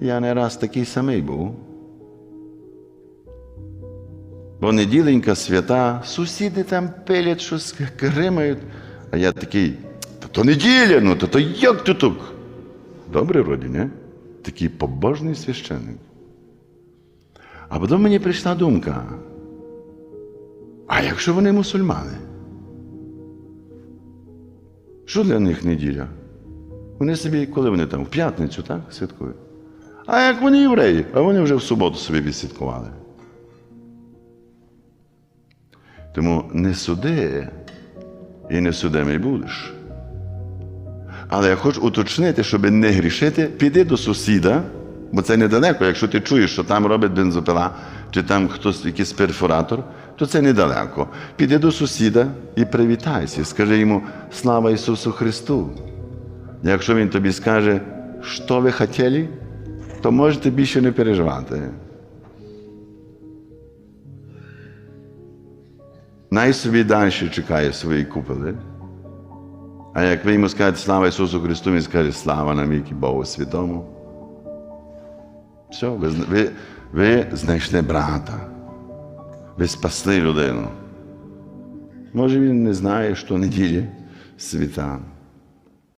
Я не раз такий самий був. Бо неділенька свята, сусіди там пилять, щось кримають. А я такий, та то неділя, ну то, то як то так? Добре вроді, не? Такий побожний священник. А потім мені прийшла думка. А якщо вони мусульмани? Що для них неділя? Вони собі, коли вони там, в п'ятницю, так, святкують. А як вони євреї, а вони вже в суботу собі відсвяткували. Тому не суди і не судимий будеш. Але я хочу уточнити, щоб не грішити, піди до сусіда, бо це недалеко. Якщо ти чуєш, що там робить бензопила, чи там хтось якийсь перфоратор, то це недалеко. Піди до сусіда і привітайся, скажи йому слава Ісусу Христу. Якщо Він тобі скаже, що ви хотіли, то можете більше не переживати. Най собі далі чекає свої купили. А як ви йому скажете слава Ісусу Христу, Він скаже слава навіки Богу Святому. Все, ви, ви, ви знайшли брата. Ви спасли людину. Може, він не знає, що неділі світа.